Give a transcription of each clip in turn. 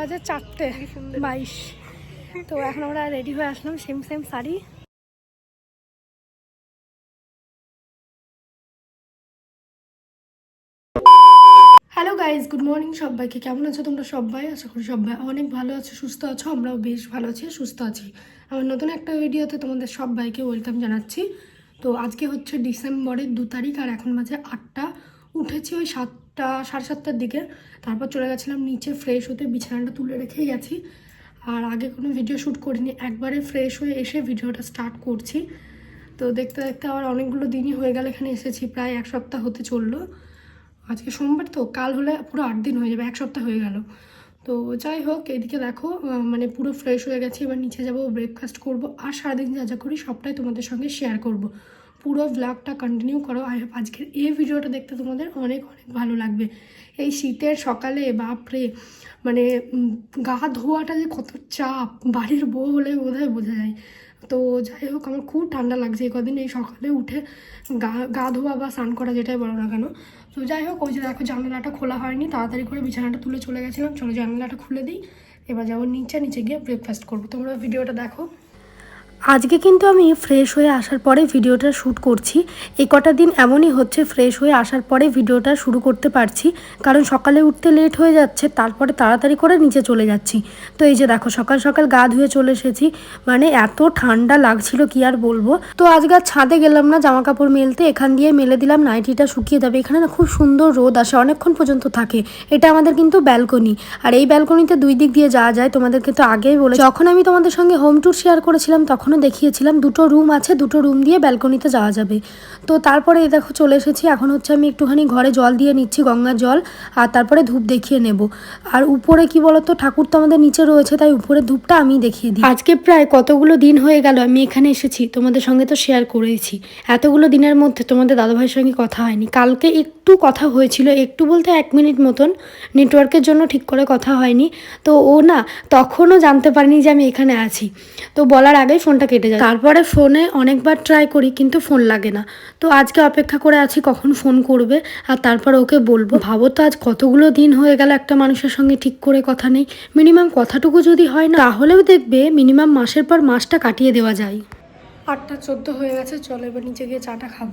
বাজে চারটে বাইশ। তো এখন আমরা রেডি হয়ে আসলাম same same sari. Hello guys good morning সবাইকে। কেমন আছো তোমরা সবাই? আশা করি সবাই অনেক ভালো আছো সুস্থ আছো। আমরাও বেশ ভালো আছি সুস্থ আছি। আমার নতুন একটা ভিডিওতে তোমাদের সবাইকে ওয়েলকাম জানাচ্ছি। তো আজকে হচ্ছে ডিসেম্বরের দু তারিখ আর এখন মাঝে আটটা। উঠেছি ওই সাতটা, সাড়ে সাতটার দিকে। তারপর চলে গেছিলাম নিচে ফ্রেশ হতে বিছানাটা তুলে রেখেই গেছি। আর আগে কোনো ভিডিও শ্যুট করিনি, একবারে ফ্রেশ হয়ে এসে ভিডিওটা স্টার্ট করছি। তো দেখতে দেখতে আবার অনেকগুলো দিনই হয়ে গেল এখানে এসেছি, প্রায় এক সপ্তাহ হতে চলল। আজকে সোমবার তো, কাল হলে পুরো আট দিন হয়ে যাবে, এক সপ্তাহ হয়ে গেল। তো যাই হোক, এদিকে দেখো মানে পুরো ফ্রেশ হয়ে গেছি, এবার নিচে যাব ব্রেকফাস্ট করব, আর সারাদিন যা যা করি সবটাই তোমাদের সঙ্গে শেয়ার করব। পুরো ব্লগটা কন্টিনিউ করো। হোপ আজকের এই ভিডিওটা দেখতে তোমাদের অনেক অনেক ভালো লাগবে। এই শীতের সকালে, বাপরে! মানে গা ধোয়াটা যে কত চাপ! বাড়ির বউ হলে বোধহয় বোঝা যায়। তো যাই হোক, আমার খুব ঠান্ডা লাগছে। এই কদিন এই সকালে উঠে গা গা ধোয়া বা স্নান করা যেটাই বলো না কেন। তো যাই হোক, ওই যে দেখো, জানলাটা খোলা হয়নি। তাড়াতাড়ি করে বিছানাটা তুলে চলে গেছিলাম। চলো জানলাটা খুলে দিই। এবার যাব নিচে নিচে গিয়ে ব্রেকফাস্ট করব। তোমরা ভিডিওটা দেখো। আজকে কিন্তু আমি ফ্রেশ হয়ে আসার পরে ভিডিওটা শ্যুট করছি। এই কটা দিন এমনই হচ্ছে ফ্রেশ হয়ে আসার পরে ভিডিওটা শুরু করতে পারছি। কারণ সকালে উঠতে লেট হয়ে যাচ্ছে, তারপরে তাড়াতাড়ি করে নিচে চলে যাচ্ছি। তো এই যে দেখো, সকাল সকাল গা ধুয়ে চলে এসেছি। মানে এত ঠান্ডা লাগছিল, কি আর বলব? তো আজকে আর ছাদে গেলাম না জামা কাপড় মেলতে। এখান দিয়ে মেলে দিলাম, নাইটিটা শুকিয়ে যাবে। এখানে না খুব সুন্দর রোদ আসে, অনেকক্ষণ পর্যন্ত থাকে। এটা আমাদের কিন্তু ব্যালকনি আর এই ব্যালকনিতে দুই দিক দিয়ে যাওয়া যায়। তোমাদেরকে তো আগেই বলে যখন আমি তোমাদের সঙ্গে হোম ট্যুর শেয়ার করেছিলাম তখনও দেখিয়েছিলাম, দুটো রুম আছে, দুটো রুম দিয়ে ব্যালকনিতে যাওয়া যাবে। তো তারপরে এই দেখো চলে এসেছি, এখন হচ্ছে আমি একটুখানি ঘরে জল দিয়ে নিচ্ছি, গঙ্গার জল, আর তারপরে ধূপ দেখিয়ে নেব। আর উপরে কি বলতো, ঠাকুর তো আমাদের নিচে রয়েছে, তাই উপরে ধূপটা আমি দেখিয়ে দিই। আজকে প্রায় কতগুলো দিন হয়ে গেল, আমি এখানে এসেছি, তোমাদের সঙ্গে তো শেয়ার করেছি। এতগুলো দিনের মধ্যে তোমাদের দাদাভাইয়ের সঙ্গে কথা হয়নি। কালকে একটু কথা হয়েছিল, একটু বলতে এক মিনিট মতন নেটওয়ার্কের জন্য ঠিক করে কথা হয়নি। তো ও না তখনও জানতে পারিনি যে আমি এখানে আছি। তো বলার আগে আগেই ফোনটা কেটে যায়। তারপরে ফোনে অনেকবার ট্রাই করি কিন্তু ফোন লাগে না। তো আজকে অপেক্ষা করে আছি কখন ফোন করবে আর তারপর ওকে বলব। ভাবো তো আজ কতগুলো দিন হয়ে গেল একটা মানুষের সঙ্গে ঠিক করে কথা নেই। মিনিমাম কথাটুকু যদি হয় না তাহলেও দেখবে মিনিমাম মাসের পর মাসটা কাটিয়ে দেওয়া যায়। আটটা চোদ্দ হয়ে গেছে চলো এবার নিচে গিয়ে চাটা খাব।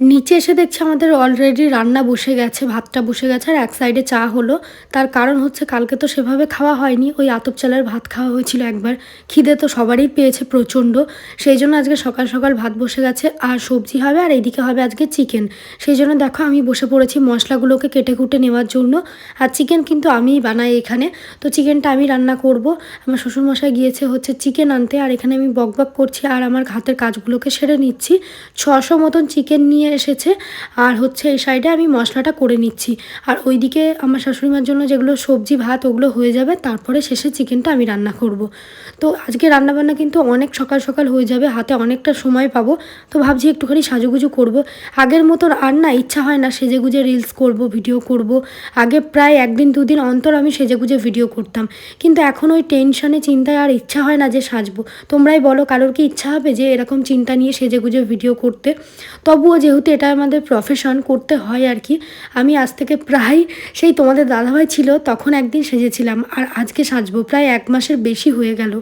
নিচে এসে দেখছি আমাদের অলরেডি রান্না বসে গেছে, ভাতটা বসে গেছে, আর এক সাইডে চা হলো। তার কারণ হচ্ছে কালকে তো সেভাবে খাওয়া হয়নি, ওই আতপ চালের ভাত খাওয়া হয়েছিল একবার। খিদে তো সবারই পেয়েছে প্রচণ্ড। সেই জন্য আজকে সকাল সকাল ভাত বসে গেছে, আর সবজি হবে, আর এইদিকে হবে আজকে চিকেন সেই জন্য দেখো আমি বসে পড়েছি মশলাগুলোকে কেটে কুটে নেওয়ার জন্য। আর চিকেন কিন্তু আমিই বানাই এখানে। তো চিকেনটা আমি রান্না করব। আমার শ্বশুরমশাই গিয়েছে হচ্ছে চিকেন আনতে, আর এখানে আমি বক বক করছি, আর আমার হাতের কাজগুলোকে সেরে নিচ্ছি। ছশো মতন চিকেন নিয়ে এসেছে। আর হচ্ছে এই সাইডে আমি মশলাটা করে নিচ্ছি। আর ওইদিকে আমার শাশুড়িমার জন্য যেগুলো সবজি, ভাত, ওগুলো হয়ে যাবে, তারপরে শেষে চিকেনটা আমি রান্না করব। তো আজকে রান্নাবান্না কিন্তু অনেক সকাল সকাল হয়ে যাবে, হাতে অনেকটা সময় পাবো। তো ভাবছি একটুখানি সাজুগুজু করব। আগের মতো আর না ইচ্ছা হয় না সেজে গুজে রিলস করব, ভিডিও করব। আগে প্রায় একদিন, দুদিন অন্তর আমি সেজে গুজে ভিডিও করতাম। কিন্তু এখন ওই টেনশনে, চিন্তায় আর ইচ্ছা হয় না যে সাজবো। তোমরাই বলো কারোর কি ইচ্ছা হবে যে এরকম চিন্তা নিয়ে সেজে গুজে ভিডিও করতে। তবুও যেহেতু এটা আমাদের প্রফেশন করতে হয় আর কি আমি আজ থেকে প্রায় সেই তোমাদের দাদাভাই ছিল, তখন একদিন সেজেছিলাম, আর আজকে সাজবো। প্রায় এক মাসের বেশি হয়ে গেল।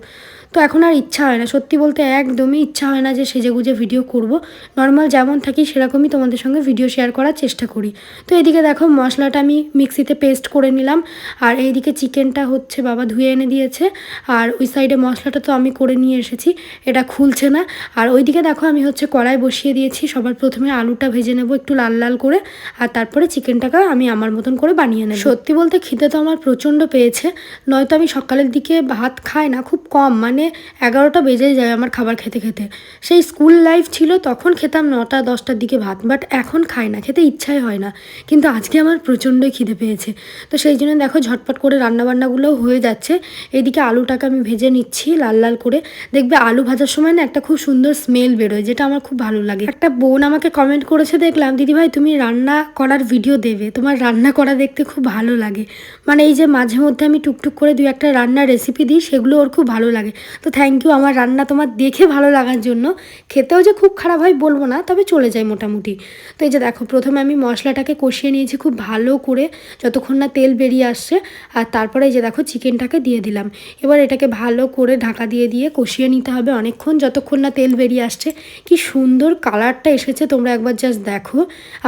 তো এখন আর ইচ্ছা হয় না। সত্যি বলতে একদমই ইচ্ছা হয় না যে সেজে গুজে ভিডিও করব। নর্মাল যেমন থাকি সেরকমই তোমাদের সঙ্গে ভিডিও শেয়ার করার চেষ্টা করি। তো এদিকে দেখো মশলাটা আমি মিক্সিতে পেস্ট করে নিলাম। আর এইদিকে চিকেনটা হচ্ছে বাবা ধুয়ে এনে দিয়েছে। আর ওই সাইডে মশলাটা তো আমি করে নিয়ে এসেছি। এটা খুলছে না। আর ওইদিকে দেখো আমি হচ্ছে কড়াই বসিয়ে দিয়েছি। সবার প্রথমে আলুটা ভেজে নেব একটু লাল লাল করে। আর তারপরে চিকেনটাকে আমি আমার মতন করে বানিয়ে নেব। সত্যি বলতে খিদে তো আমার প্রচণ্ড পেয়েছে। নয়তো আমি সকালের দিকে ভাত খাই না, খুব কম। মানে টাইমে এগারোটা বেজেই যায় আমার খাবার খেতে খেতে। সেই স্কুল লাইফ ছিল, তখন খেতাম নটা, দশটার দিকে ভাত, বাট এখন খাই না, খেতে ইচ্ছাই হয় না। কিন্তু আজকে আমার প্রচণ্ডই খিদে পেয়েছে। তো সেই জন্য দেখো ঝটপট করে রান্নাবান্নাগুলোও হয়ে যাচ্ছে। এদিকে আলুটাকে আমি ভেজে নিচ্ছি লাল লাল করে। দেখবে আলু ভাজার সময় না একটা খুব সুন্দর স্মেল বেরোয়, যেটা আমার খুব ভালো লাগে। একটা বোন আমাকে কমেন্ট করেছে, দেখলাম দিদিভাই তুমি রান্না করার ভিডিও দেবে। তোমার রান্না করা দেখতে খুব ভালো লাগে। মানে এই যে মাঝে মধ্যে আমি টুকটুক করে দুই একটা রান্নার রেসিপি দিই, সেগুলো ওর খুব ভালো লাগে। তো থ্যাংক ইউ আমার রান্না তোমার দেখে ভালো লাগার জন্য। খেতেও যে খুব খারাপ হয় বলব না, তবে চলে যায় মোটামুটি। তো এই যে দেখো, প্রথমে আমি মশলাটাকে কষিয়ে নিয়েছি খুব ভালো করে, যতক্ষণ না তেল বেরিয়ে আসছে। আর তারপরে এই যে দেখো চিকেনটাকে দিয়ে দিলাম। এবার এটাকে ভালো করে ঢাকা দিয়ে দিয়ে কষিয়ে নিতে হবে অনেকক্ষণ, যতক্ষণ না তেল বেরিয়ে আসছে। কি সুন্দর কালারটা এসেছে, তোমরা একবার জাস্ট দেখো।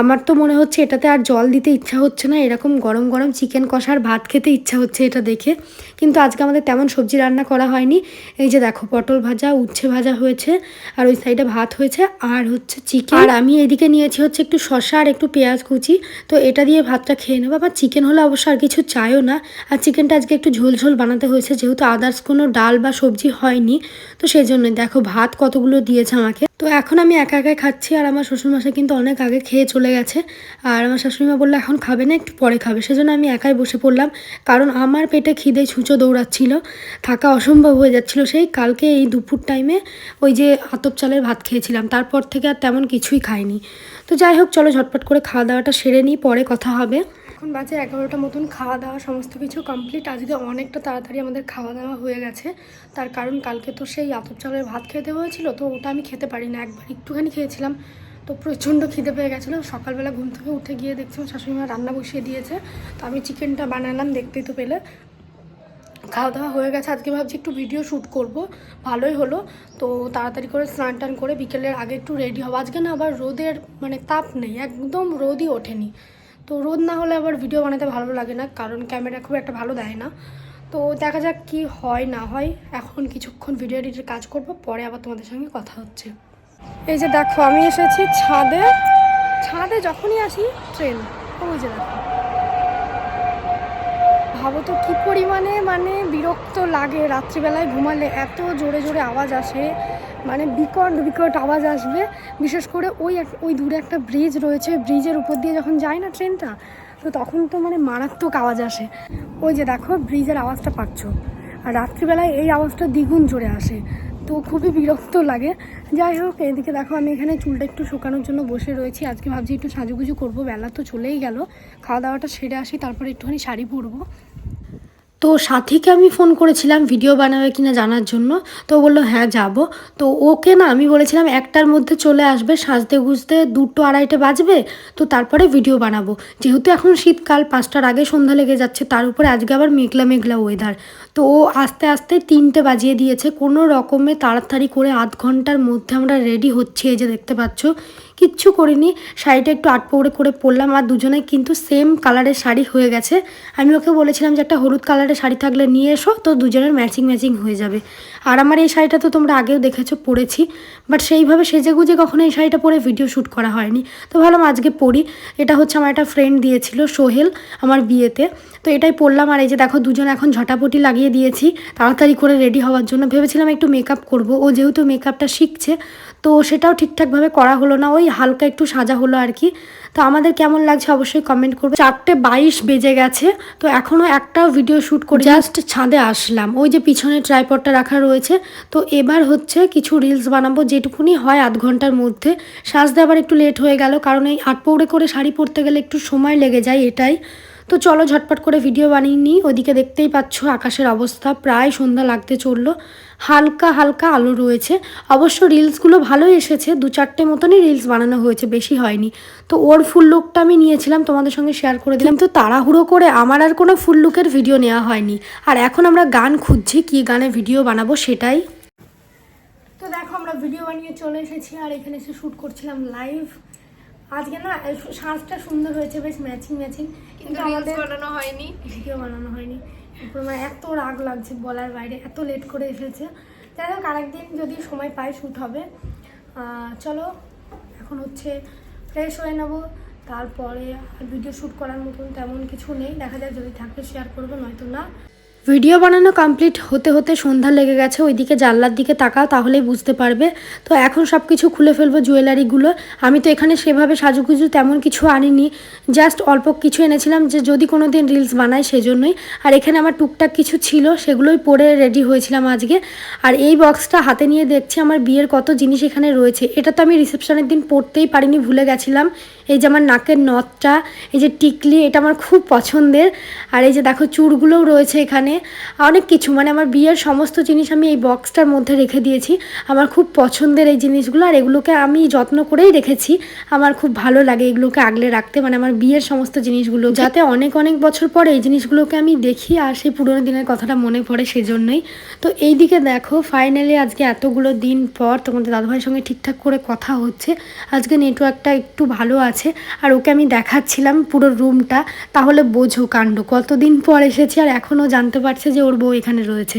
আমার তো মনে হচ্ছে এটাতে আর জল দিতে ইচ্ছা হচ্ছে না, এরকম গরম গরম চিকেন কষার ভাত খেতে ইচ্ছা হচ্ছে এটা দেখে। কিন্তু আজকে আমাদের তেমন সবজি রান্না করা হয়নি। এই যে দেখো, পটল ভাজা, উচ্ছে ভাজা হয়েছে, আর ওই সাইডে ভাত হয়েছে, আর হচ্ছে চিকেন আর আমি এদিকে নিয়েছি হচ্ছে একটু শসা আর একটু পেঁয়াজ কুচি। তো এটা দিয়ে ভাতটা খেয়ে নেব। আবার চিকেন হলে অবশ্য আর কিছু চাইও না। আর চিকেনটা আজকে একটু ঝোল ঝোল বানাতে হয়েছে, যেহেতু আদার্স কোনো ডাল বা সবজি হয়নি। তো সেই জন্য দেখো, ভাত কতগুলো দিয়েছে আমাকে। তো এখন আমি একা একাই খাচ্ছি, আর আমার শ্বশুরমশাই কিন্তু অনেক আগে খেয়ে চলে গেছে। আর আমার শাশুড়িমা বলল, এখন খাবে না, একটু পরে খাবে। সেজন্য আমি একাই বসে পড়লাম। কারণ আমার পেটে খিদে ছুঁচো দৌড়াচ্ছিল। থাকা অসম্ভব হয়ে যাচ্ছিল। সেই, কালকে এই দুপুর টাইমে ওই যে আতপ চালের ভাত খেয়েছিলাম। তারপর থেকে আর তেমন কিছুই খাইনি। তো যাই হোক, চলো ঝটপট করে খাওয়া দাওয়াটা সেরে নিই, পরে কথা হবে। এখন বাজে এগারোটা মতন, খাওয়া দাওয়া সমস্ত কিছু কমপ্লিট আজকে অনেকটা তাড়াতাড়ি আমাদের খাওয়া দাওয়া হয়ে গেছে। তার কারণ কালকে তো সেই আতপ চালের ভাত খেতে হয়েছিল, তো ওটা আমি খেতে পারি না। একবার একটুখানি খেয়েছিলাম, তো প্রচণ্ড খিদে পেয়ে গেছিল। সকালবেলা ঘুম থেকে উঠে গিয়ে দেখছিলাম শাশুড়ি মা রান্না বসিয়ে দিয়েছে। তো আমি চিকেনটা বানালাম, দেখতেই তো পেলে। খাওয়া দাওয়া হয়ে গেছে, আজকে ভাবছি একটু ভিডিও শ্যুট করব। ভালোই হলো। তো তাড়াতাড়ি করে স্নান টান করে বিকেলের আগে একটু রেডি হব। আজকে না আবার রোদের মানে তাপ নেই, একদম রোদই ওঠেনি। তো রোদ না হলে আবার ভিডিও বানাতে ভালো লাগে না, কারণ ক্যামেরা খুব একটা ভালো দেয় না। তো দেখা যাক কি হয়, না হয়। এখন কিছুক্ষণ ভিডিও এডিটের কাজ করব, পরে আবার তোমাদের সঙ্গে কথা হচ্ছে। এই যে দেখো, আমি এসেছি ছাদে। ছাদে যখনই আসি ট্রেন ওই যে দেখো। ভাবো তো, কী পরিমাণে মানে বিরক্ত লাগে? রাত্রিবেলায় ঘুমালে এত জোরে জোরে আওয়াজ আসে মানে বিকট বিকট আওয়াজ আসবে। বিশেষ করে ওই ওই দূরে একটা ব্রিজ রয়েছে ব্রিজের উপর দিয়ে যখন যায় না ট্রেনটা, তো তখন তো মানে মারাত্মক আওয়াজ আসে। ওই যে দেখো ব্রিজের আওয়াজটা পাচ্ছ। আর রাত্রিবেলায় এই আওয়াজটা দ্বিগুণ জোরে আসে। তো খুবই বিরক্ত লাগে। যাই হোক, এদিকে দেখো, আমি এখানে চুলটা একটু শুকানোর জন্য বসে রয়েছি। আজকে ভাবছি একটু সাজুগুজু করব, বেলা তো চলেই গেল। খাওয়া দাওয়াটা সেরে আসি, তারপরে একটুখানি শাড়ি পরবো। তো সাথীকে আমি ফোন করেছিলাম ভিডিও বানাবে কিনা জানার জন্য। তো বলল হ্যাঁ যাব। তো ওকে না আমি বলেছিলাম, একটার মধ্যে চলে আসবে, সাজতে গুজতে দুটো আড়াইটে বাজবে, তো তারপরে ভিডিও বানাবো। যেহেতু এখন শীতকাল, পাঁচটার আগে সন্ধ্যা লেগে যাচ্ছে, তার উপরে আজকে আবার মেঘলা মেঘলা ওয়েদার তো ও আস্তে আস্তে তিনটে বাজিয়ে দিয়েছে। কোনো রকমে তাড়াতাড়ি করে আধ ঘণ্টার মধ্যে আমরা রেডি হচ্ছি, এই যে দেখতে পাচ্ছ। কিচ্ছু করিনি। শাড়িটা একটু আটপৌড়ে করে পরলাম আর দুজনে কিন্তু সেম কালারের শাড়ি হয়ে গেছে। আমি ওকে বলেছিলাম যে একটা হলুদ কালারের শাড়ি থাকলে নিয়ে এসো, তো দুজনের ম্যাচিং ম্যাচিং হয়ে যাবে। আর আমার এই শাড়িটা তো তোমরা আগেও দেখেছ, পরেছি। বাট সেইভাবে সেজে গুজে কখনো এই শাড়িটা পরে ভিডিও শ্যুট করা হয়নি। তো ভাবলাম আজকে পরি। এটা হচ্ছে আমার একটা ফ্রেন্ড দিয়েছিল, সোহেল, আমার বিয়েতে। তো এটাই পরলাম আর এই যে দেখো দুজন এখন ঝটাপটি লাগিয়ে দিয়েছি। তাড়াতাড়ি করে রেডি হওয়ার জন্য। ভেবেছিলাম একটু মেকআপ করব। ও যেহেতু মেকআপটা শিখছে তো সেটাও ঠিকঠাকভাবে করা হলো না, ওই হালকা একটু সাজা হলো আর কি। তো আমাদের কেমন লাগছে অবশ্যই কমেন্ট করবে। চারটে বাইশ বেজে গেছে, তো এখনও একটাও ভিডিও শ্যুট করে জাস্ট ছাদে আসলাম, ওই যে পিছনে ট্রাইপডটা রাখা রয়েছে। তো এবার হচ্ছে কিছু রিলস বানাবো, যেটুকুনি হয় আধ ঘণ্টার মধ্যে। সাজতে আবার একটু লেট হয়ে গেল, কারণ এই আটপৌড়ে করে শাড়ি পরতে গেলে একটু সময় লেগে যায় এটাই। তো চলো ঝটপট করে ভিডিও বানিয়ে নিই। ওদিকে দেখতেই পাচ্ছ আকাশের অবস্থা, প্রায় সন্ধ্যা লাগতে চলল। হালকা হালকা আলো রয়েছে। অবশ্য রিলসগুলো ভালোই এসেছে, দু চারটে মতনই রিলস বানানো হয়েছে, বেশি হয়নি। তো ওর ফুল লুকটা আমি নিয়েছিলাম, তোমাদের সঙ্গে শেয়ার করে দিলাম। তো তাড়াহুড়ো করে আমার আর কোনো ফুল লুকের ভিডিও নেওয়া হয়নি। আর এখন আমরা গান খুঁজছি, কী গানে ভিডিও বানাবো সেটাই। তো দেখো আমরা ভিডিও বানিয়ে চলে এসেছি, আর এখানে এসে শ্যুট করছিলাম লাইভ আজকে না সাজটা সুন্দর হয়েছে বেশ ম্যাচিং ম্যাচিং কিন্তু আমাদের বানানো হয়নি। ভিডিও বানানো হয়নি। আমার এত রাগ লাগছে বলার বাইরে এত লেট করে এসেছে। যাই হোক আরেকদিন যদি সময় পাই শ্যুট হবে। চলো এখন হচ্ছে ফ্রেশ হয়ে নেব। তারপরে আর ভিডিও শ্যুট করার মতন তেমন কিছু নেই। দেখা যাক যদি থাকে শেয়ার করব নয়তো না। ভিডিও বানানো কমপ্লিট হতে হতে সন্ধ্যা লেগে গেছে, ওইদিকে জানলার দিকে তাকাও, তাহলেই বুঝতে পারবে। তো এখন সব কিছু খুলে ফেলব জুয়েলারিগুলো। আমি তো এখানে সেভাবে সাজুগুজু তেমন কিছু আনিনি জাস্ট অল্প কিছু এনেছিলাম যে যদি কোনো দিন রিলস বানাই সেজন্যই। আর এখানে আমার টুকটাক কিছু ছিল, সেগুলোই পরে রেডি হয়েছিলাম আজকে। আর এই বক্সটা হাতে নিয়ে দেখছি, আমার বিয়ের কত জিনিস এখানে রয়েছে। এটা তো আমি রিসেপশনের দিন পড়তেই পারিনি, ভুলে গেছিলাম। এই যে আমার নাকের নথটা এই যে টিকলি, এটা আমার খুব পছন্দের। আর এই যে দেখো চুরগুলোও রয়েছে এখানে। অনেক কিছু মানে আমার বিয়ের সমস্ত জিনিস আমি এই বক্সটার মধ্যে রেখে দিয়েছি। আমার খুব পছন্দের এই জিনিসগুলো, আর এগুলোকে আমি যত্ন করেই রেখেছি। আমার খুব ভালো লাগে এগুলোকে আগলে রাখতে মানে আমার বিয়ের সমস্ত জিনিসগুলো। যাতে অনেক অনেক বছর পরে এই জিনিসগুলোকে আমি দেখি, আর সেই পুরোনো দিনের কথাটা মনে পড়ে সেজন্যই। তো এই দিকে দেখো ফাইনালি আজকে এতগুলো দিন পর তোমাদের দাদুভাইয়ের সঙ্গে ঠিকঠাক করে কথা হচ্ছে। আজকে নেটওয়ার্কটা একটু ভালো আছে। আর ওকে আমি দেখাচ্ছিলাম পুরো রুমটা। তাহলে বোঝো কাণ্ড, কতদিন পর এসেছি আর এখনও জানতে পারছে যে ওর বউ এখানে রয়েছে।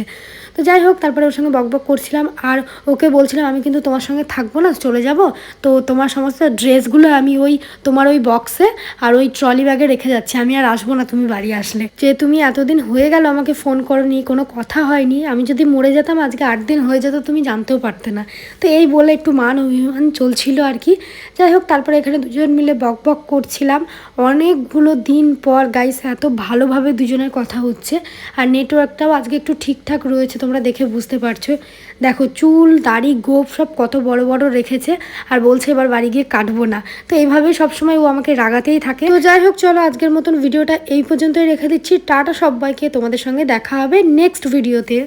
তো যাই হোক, তারপরে ওর সঙ্গে বকবক করছিলাম আর ওকে বলছিলাম, আমি কিন্তু তোমার সঙ্গে থাকব না, চলে যাব। তো তোমার সমস্ত ড্রেসগুলো আমি ওই, তোমার ওই বক্সে আর ওই ট্রলি ব্যাগে রেখে যাচ্ছি। আমি আর আসব না তুমি বাড়ি আসলে। যে তুমি এতদিন হয়ে গেল আমাকে ফোন করনি, কোনো কথা হয়নি। আমি যদি মরে যেতাম, আজকে আট দিন হয়ে যেত, তুমি জানতেও পারতে না। তো এই বলে একটু মান অভিমান চলছিল আর কি। যাই হোক, তারপরে এখানে দুজন মিলে বক বক করছিলাম। অনেকগুলো দিন পর গাইস এত ভালোভাবে দুজনের কথা হচ্ছে। আর নেটওয়ার্কটাও আজকে একটু ঠিকঠাক রয়েছে তোমরা দেখে বুঝতে পারছ। দেখো, চুল, দাড়ি গোপ সব কত বড় বড় রেখেছে আর বলছে এবার বাড়ি গিয়ে কাটবো না। তো এইভাবে সবসময় ও আমাকে রাগাতেই থাকে। তো যাই হোক, চলো আজকের মতন ভিডিওটা এই পর্যন্তই রেখে দিচ্ছি। টাটা সবাইকে, তোমাদের সঙ্গে দেখা হবে নেক্সট ভিডিওতে।